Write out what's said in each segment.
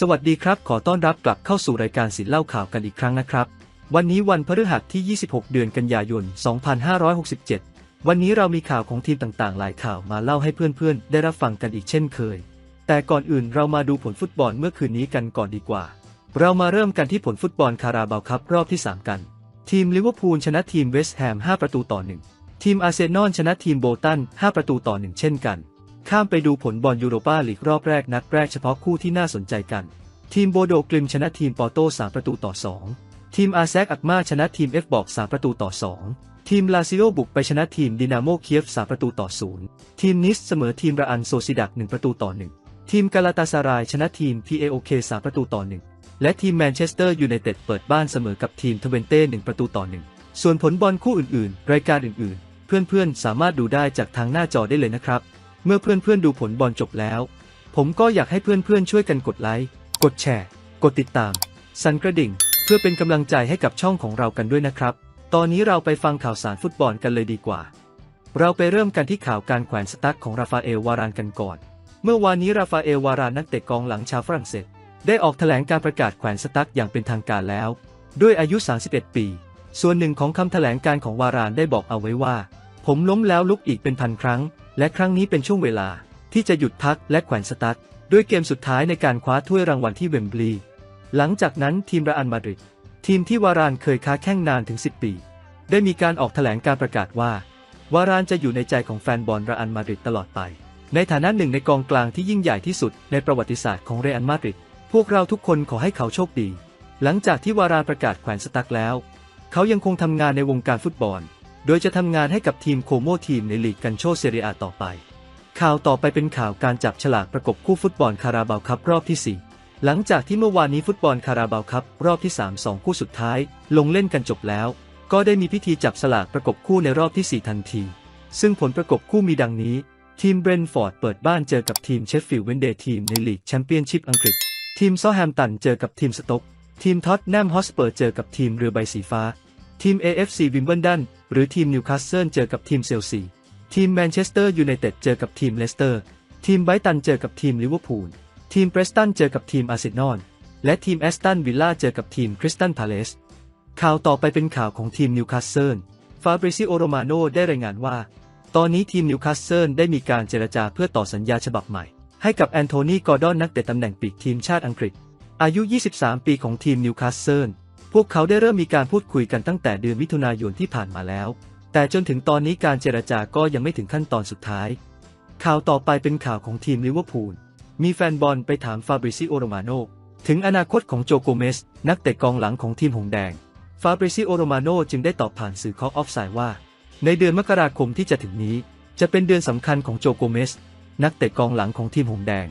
สวัสดีครับ ขอต้อนรับกลับเข้าสู่รายการสินเล่าข่าวกันอีกครั้งนะครับ วันนี้วันพฤหัสที่ 26 เดือนกันยายน 2567 วันนี้เรามีข่าวของทีมต่างๆ หลายข่าวมาเล่าให้เพื่อนๆ ได้รับฟังกันอีกเช่นเคย แต่ก่อนอื่นเรามาดูผลฟุตบอลเมื่อคืนนี้กันก่อนดีกว่า เรามาเริ่มกันที่ผลฟุตบอลคาราบาวครับรอบที่ 3 กัน ทีมลิเวอร์พูลชนะทีมเวสต์แฮม 5 ประตูต่อ 1 ทีมอาร์เซนอลชนะทีมโบตัน 5 ประตูต่อ 1 เช่นกัน ข้ามไปดูผลบอลยูโรปาลีกรอบแรกนัดแรกเฉพาะคู่ที่น่าสนใจกัน ทีมโบโดกลิมชนะทีมปอโต้3ประตูต่อ 2 ทีมอาแซกอักมาชนะทีมเอฟบอก3ประตูต่อ 2 ทีมลาซิโอบุกไปชนะทีมดินาโมเคียฟ3ประตูต่อ 0 ทีมนิสเสมอทีมระอันโซซิดัก1ประตูต่อ 1 ทีมกาลาตาซารายชนะทีม PAOK 3ประตูต่อ 1 และทีมแมนเชสเตอร์ยูไนเต็ดเปิดบ้านเสมอกับทีมทเวนเต้1ประตูต่อ 1 ส่วนผลบอลคู่อื่นๆ รายการอื่นๆ เพื่อนๆ สามารถดูได้จากทางหน้าจอได้เลยนะครับ เมื่อเพื่อนๆดูผลบอลจบแล้ว ผมก็อยากให้เพื่อนๆช่วยกันกดไลค์ กดแชร์ กดติดตาม สั่นกระดิ่ง เพื่อเป็นกำลังใจให้กับช่องของเรากันด้วยนะครับ ตอนนี้เราไปฟังข่าวสารฟุตบอลกันเลยดีกว่า เราไปเริ่มกันที่ข่าวการแขวนสตั๊กของราฟาเอลวารานกันก่อน เมื่อวานนี้ราฟาเอลวารานนักเตะกองหลังชาวฝรั่งเศส ได้ออกแถลงการประกาศแขวนสตั๊กอย่างเป็นทางการแล้ว ด้วยอายุ 31 ปี ส่วนหนึ่งของคำแถลงการของวารานได้บอกเอาไว้ว่า ผมล้มแล้วลุกอีกเป็นพันครั้ง และครั้งนี้เป็นช่วงเวลา ที่จะหยุดพักและแขวนสตั๊กด้วยเกมสุดท้ายในการคว้าถ้วยรางวัลที่เวมบลีย์หลังจากนั้นทีมระอันมาดริดทีมที่วารานเคยค้าแข่งนานถึง 10 ปี ได้มีการออกแถลงการประกาศว่า วารานจะอยู่ในใจของแฟนบอลระอันมาดริดตลอดไป ในฐานะหนึ่งในกองกลางที่ยิ่งใหญ่ที่สุดในประวัติศาสตร์ของเรอัลมาดริดพวกเราทุกคนขอให้เขาโชคดี หลังจากที่วารานประกาศแขวนสตั๊กแล้ว เขายังคงทำงานในวงการฟุตบอล โดยจะทำงานให้กับทีมโคโมทีมในลีกกันโชเซเรียต่อไป ข่าวต่อไปเป็นข่าวการจับฉลากประกบคู่ฟุตบอลคาราบาวคัพรอบที่ 4 หลังจากที่เมื่อวานนี้ฟุตบอลคาราบาวคัพรอบที่ 3 2 คู่สุดท้าย ลงเล่นกันจบแล้ว ก็ได้มีพิธีจับฉลากประกบคู่ในรอบที่ 4 ทันที ซึ่งผลประกบคู่มีดังนี้ ทีมเบรนฟอร์ดเปิดบ้านเจอกับทีมเชฟฟิลด์เวนเดย์ทีมในลีกแชมเปี้ยนชิพอังกฤษ ทีมซอแฮมตันเจอกับทีมสต็อกทีมท็อตแนมฮอสเปอร์เจอกับทีมเรือใบสีฟ้า ทีม AFC วิมเบิลดัน หรือทีมนิวคาสเซิลเจอกับทีมเซลซี ทีมแมนเชสเตอร์ยูไนเต็ดเจอกับทีมเลสเตอร์ ทีมไบรตันเจอกับทีมลิเวอร์พูล ทีมเบรสตันเจอกับทีมอาร์เซนอล และทีมแอสตันวิลล่าเจอกับทีมคริสตันพาเลส ข่าวต่อไปเป็นข่าวของทีมนิวคาสเซิล ฟาบริซิโอโรมาโนได้รายงานว่า ตอนนี้ทีมนิวคาสเซิลได้มีการเจรจาเพื่อต่อสัญญาฉบับใหม่ ให้กับแอนโทนี กอร์ดอนนักเตะตำแหน่งปีกทีมชาติอังกฤษ อายุ 23 ปีของทีมนิวคาสเซิล พวกเขาได้เริ่มมีการพูดคุยกันตั้งแต่เดือนมิถุนายนที่ผ่านมาแล้ว แต่จนถึงตอนนี้การเจรจาก็ยังไม่ถึงขั้นตอนสุดท้าย ข่าวต่อไปเป็นข่าวของทีมลิเวอร์พูล มีแฟนบอลไปถามฟาบริซิโอโรมาโนถึงอนาคตของโจโกเมส นักเตะกองหลังของทีมหงแดง ฟาบริซิโอโรมาโนจึงได้ตอบผ่านสื่อคอออฟไซด์ว่า ในเดือนมกราคมที่จะถึงนี้ จะเป็นเดือนสำคัญของโจโกเมส นักเตะกองหลังของทีมหงแดง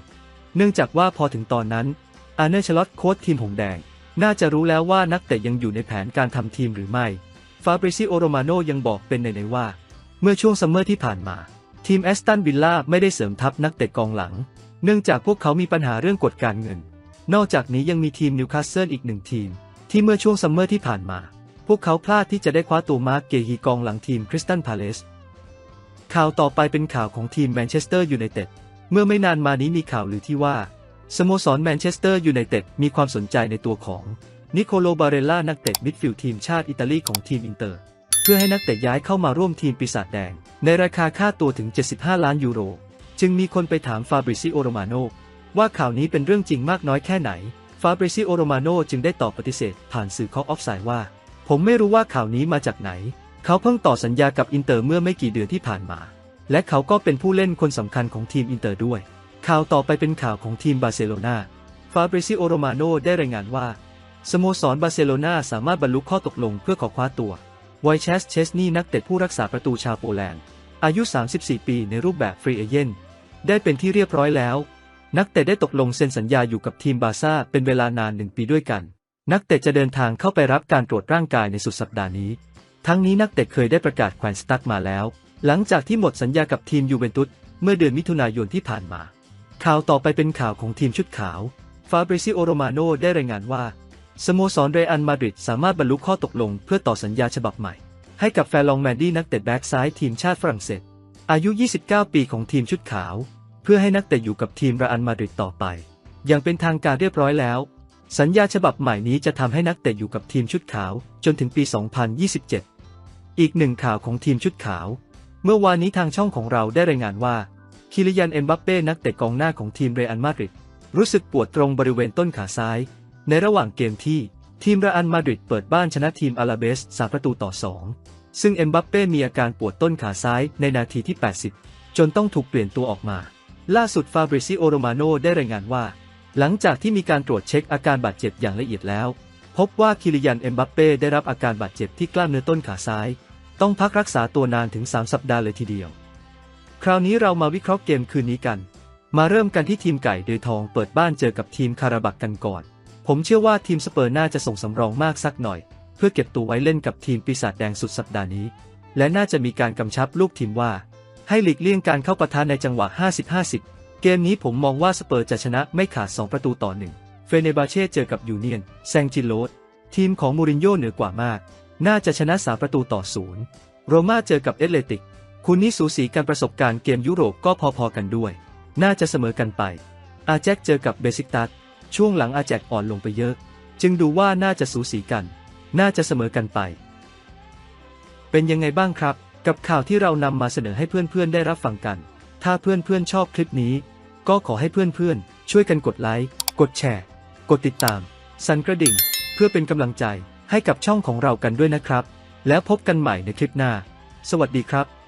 เนื่องจากว่าพอถึงตอนนั้นอาร์เนชลอตโค้ชทีมหงแดง น่าจะรู้แล้วว่านักเตะยังอยู่ในแผนการทำทีมหรือไม่ ฟาบริซิโอโรมาโนยังบอกเป็นในๆว่า เมื่อช่วงซัมเมอร์ที่ผ่านมา ทีมแอสตันวิลล่าไม่ได้เสริมทัพนักเตะกองหลัง เนื่องจากพวกเขามีปัญหาเรื่องกฎการเงิน นอกจากนี้ยังมีทีมนิวคาสเซิลอีกหนึ่งทีม ที่เมื่อช่วงซัมเมอร์ที่ผ่านมา พวกเขาพลาดที่จะได้คว้าตัวมาร์กเกฮีกองหลังทีมคริสตันพาเลสข่าวต่อไปเป็นข่าวของทีมแมนเชสเตอร์ยูไนเต็ดเมื่อไม่นานมานี้มีข่าวลือที่ว่า สโมสรแมนเชสเตอร์ยูไนเต็ดมีความสนใจในตัวของนิโคโลบาเรลล่านักเตะมิดฟิลด์ทีมชาติอิตาลีของทีมอินเตอร์ เพื่อให้นักเตะย้ายเข้ามาร่วมทีมปีศาจแดง ในราคาค่าตัวถึง 75 ล้านยูโร จึงมีคนไปถามฟาบริซิโอโรมาโนว่าข่าวนี้เป็นเรื่องจริงมากน้อยแค่ไหน ฟาบริซิโอโรมาโนจึงได้ตอบปฏิเสธ ผ่านสื่อคอออฟไซด์ว่า ผมไม่รู้ว่าข่าวนี้มาจากไหน เขาเพิ่งต่อสัญญากับอินเตอร์เมื่อไม่กี่เดือนที่ผ่านมา และเขาก็เป็นผู้เล่นคนสำคัญของทีมอินเตอร์ด้วย ข่าวต่อไปเป็นข่าวของทีมบาร์เซโลนาฟาบริซิโอโรมาโนได้รายงานว่า สโมสรบาร์เซโลนาสามารถบรรลุข้อตกลงเพื่อขอคว้าตัวไวเชสเชสนีนักเตะผู้รักษาประตูชาวโปแลนด์ อายุ 34 ปีในรูปแบบฟรีเอเจนต์ได้เป็นที่เรียบร้อยแล้ว นักเตะได้ตกลงเซ็นสัญญาอยู่กับทีมบาร์ซ่าเป็นเวลานานหนึ่งปีด้วยกัน นักเตะจะเดินทางเข้าไปรับการตรวจร่างกายในสุดสัปดาห์นี้ ทั้งนี้นักเตะเคยได้ประกาศแขวนสตั๊กมาแล้ว หลังจากที่หมดสัญญากับทีมยูเวนตุสเมื่อเดือนมิถุนายนที่ผ่านมา ข่าวต่อไปเป็นข่าวของทีมชุดขาว ฟาบริซิโอโรมาโนได้รายงานว่า สโมสรเรอัลมาดริดสามารถบรรลุข้อตกลงเพื่อต่อสัญญาฉบับใหม่ ให้กับแฟร์ลองแมนดี้นักเตะแบ็กซ้ายทีมชาติฝรั่งเศส อายุ 29 ปีของทีมชุดขาว เพื่อให้นักเตะอยู่กับทีมเรอัลมาดริดต่อไป อย่างเป็นทางการเรียบร้อยแล้ว สัญญาฉบับใหม่นี้จะทำให้นักเตะอยู่กับทีมชุดขาว จนถึงปี 2027 อีกหนึ่งข่าวของทีมชุดขาว เมื่อวานนี้ทางช่องของเราได้รายงานว่า คิริยันเอ็มบัปเป้นักเตะกองหน้าของทีมเรอัลมาดริดรู้สึกปวดตรงบริเวณต้นขาซ้าย ในระหว่างเกมที่ทีมเรอัลมาดริดเปิดบ้านชนะทีมอาราเบส3ประตูต่อ 2 ซึ่งเอ็มบัปเป้มีอาการปวดต้นขาซ้ายในนาทีที่ 80 จนต้องถูกเปลี่ยนตัวออกมา ล่าสุดฟาบริซิโอโรมาโนได้รายงานว่า หลังจากที่มีการตรวจเช็คอาการบาดเจ็บอย่างละเอียดแล้ว พบว่าคิริยันเอ็มบัปเป้ได้รับอาการบาดเจ็บที่กล้ามเนื้อต้นขาซ้าย ต้องพักรักษาตัวนานถึง 3 สัปดาห์เลยทีเดียว คราวนี้เรามาวิเคราะห์เกมคืนนี้กัน มาเริ่มกันที่ทีมไก่เดยทองเปิดบ้านเจอกับทีมคาราบักกันก่อน ผมเชื่อว่าทีมสเปอร์น่าจะส่งสำรองมากสักหน่อย เพื่อเก็บตัวไว้เล่นกับทีมปีศาจแดงสุดสัปดาห์นี้ และน่าจะมีการกำชับลูกทีมว่า ให้หลีกเลี่ยงการเข้าปะทะในจังหวะ 50-50 เกมนี้ผมมองว่าสเปอร์จะชนะไม่ขาด 2 ประตูต่อหนึ่งเฟเนบาเช่เจอกับยูเนียนแซงจิโลสทีมของมูรินโญ่เหนือกว่ามาก น่าจะชนะ 3 ประตูต่อศูนย์โรม่าเจอกับเอตเลติก คุณนี้สูสีกันประสบการณ์เกมยุโรปก็พอๆกันด้วย น่าจะเสมอกันไป อาแจ็คเจอกับเบซิกตัสช่วงหลังอาแจ็คอ่อนลงไปเยอะ จึงดูว่าน่าจะสูสีกัน น่าจะเสมอกันไป เป็นยังไงบ้างครับ กับข่าวที่เรานำมาเสนอให้เพื่อนๆได้รับฟังกัน ถ้าเพื่อนๆชอบคลิปนี้ ก็ขอให้เพื่อนๆช่วยกันกดไลค์ กดแชร์ กดติดตาม สั่นกระดิ่ง เพื่อเป็นกำลังใจให้กับช่องของเรากันด้วยนะครับ แล้วพบกันใหม่ในคลิปหน้า สวัสดีครับ